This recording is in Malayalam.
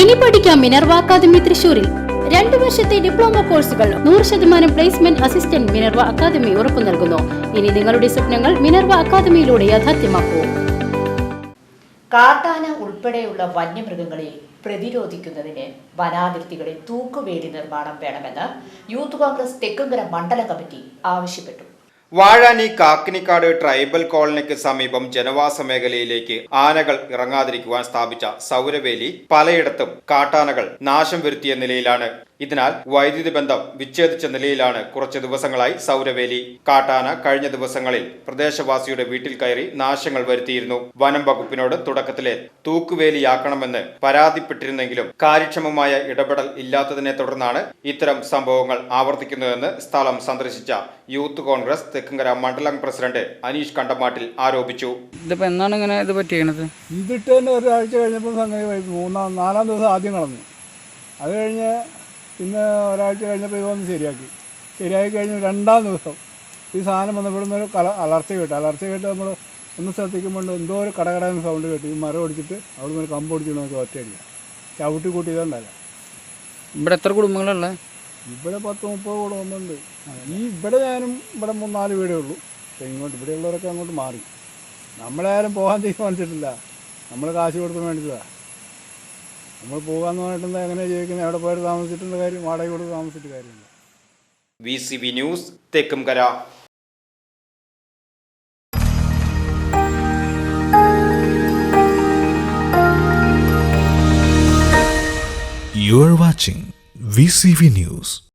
ഇനി പഠിക്കാം മിനർവ അക്കാദമി തൃശൂരിൽ രണ്ടു വർഷത്തെ ഡിപ്ലോമ കോഴ്സുകൾ നൂറ് ശതമാനം പ്ലേസ്മെന്റ് അസിസ്റ്റന്റ് മിനർവ അക്കാദമി ഉറപ്പു നൽകുന്നു. ഇനി നിങ്ങളുടെ സ്വപ്നങ്ങൾ മിനർവ അക്കാദമിയിലൂടെ യാഥാർത്ഥ്യമാക്കൂ. കാട്ടാന ഉൾപ്പെടെയുള്ള വന്യമൃഗങ്ങളെ പ്രതിരോധിക്കുന്നതിന് വനാതിർത്തികളിൽ തൂക്കുവേലി നിർമ്മാണം വേണമെന്ന് യൂത്ത് കോൺഗ്രസ് തെക്കുംകര മണ്ഡല കമ്മിറ്റി ആവശ്യപ്പെട്ടു. വാഴാനി കാക്കിനിക്കാട് ട്രൈബൽ കോളനിക്ക് സമീപം ജനവാസ മേഖലയിലേക്ക് ആനകൾ ഇറങ്ങാതിരിക്കുവാൻ സ്ഥാപിച്ച സൗരവേലി പലയിടത്തും കാട്ടാനകൾ നാശം വരുത്തിയ നിലയിലാണ്. ഇതിനാൽ വൈദ്യുതി ബന്ധം വിച്ഛേദിച്ച നിലയിലാണ് കുറച്ച് ദിവസങ്ങളായി സൗരവേലി. കാട്ടാന കഴിഞ്ഞ ദിവസങ്ങളിൽ പ്രദേശവാസിയുടെ വീട്ടിൽ കയറി നാശങ്ങൾ വരുത്തിയിരുന്നു. വനം വകുപ്പിനോട് തുടക്കത്തിലെ തൂക്കുവേലിയാക്കണമെന്ന് പരാതിപ്പെട്ടിരുന്നെങ്കിലും കാര്യക്ഷമമായ ഇടപെടൽ ഇല്ലാത്തതിനെ തുടർന്നാണ് ഇത്തരം സംഭവങ്ങൾ ആവർത്തിക്കുന്നതെന്ന് സ്ഥലം സന്ദർശിച്ച യൂത്ത് കോൺഗ്രസ് തെക്കുംകര മണ്ഡലം പ്രസിഡന്റ് അനീഷ് കണ്ടമാട്ടിൽ ആരോപിച്ചു. ഇതിപ്പോ എന്നാണ് ഇങ്ങനെ ഇത് പറ്റിയത്? ഇതിട്ട് തന്നെ ഒരാഴ്ച കഴിഞ്ഞപ്പോൾ സംഗതി. മൂന്നാം നാലാം ദിവസം ആദ്യം കളഞ്ഞു അത് കഴിഞ്ഞ് പിന്നെ ഒരാഴ്ച കഴിഞ്ഞപ്പോൾ ഇതൊന്ന് ശരിയാക്കി. ശരിയാക്കി കഴിഞ്ഞ് രണ്ടാം ദിവസം ഈ സാധനം വന്നപ്പോൾ ഒരു കല അലർച്ച കേട്ടു. അലർച്ച കേട്ട് നമ്മൾ ഒന്ന് ശ്രദ്ധിക്കുമ്പോൾ എന്തോ ഒരു കടകടയെന്ന് സൗണ്ട് കേട്ടു. ഈ മരം ഓടിച്ചിട്ട് അവിടെ നിന്ന് കമ്പ് ഒടിച്ചിട്ട് നമുക്ക് ഒറ്റയടിക്കുക ചവിട്ടി കൂട്ടിയതുണ്ടല്ല ഇവിടെ എത്ര കുടുംബങ്ങളുള്ള? ഇവിടെ പത്ത് മുപ്പത് കുടുംബമുണ്ട് ഈ ഇവിടെ ഞാനും ഇവിടെ മൂന്നാൽ വീടേ ഉള്ളൂ. ഇങ്ങോട്ട് ഇവിടെയുള്ളവരൊക്കെ അങ്ങോട്ട് മാറി. നമ്മളാരും പോകാൻ തീരുമാനിച്ചിട്ടില്ല. നമ്മൾ കാശ് കൊടുത്ത് മേടിച്ചതാണ് നമ്മൾ പോകാമെന്ന് പറഞ്ഞിട്ടുണ്ട് എങ്ങനെ ജീവിക്കുന്നത് എവിടെ പോയിട്ട് താമസിച്ചിട്ടുള്ള കാര്യം? വാടക കൊടുത്ത് താമസിച്ചിട്ട് കാര്യമില്ല. V C V news Thekkumkara You are watching VCV News.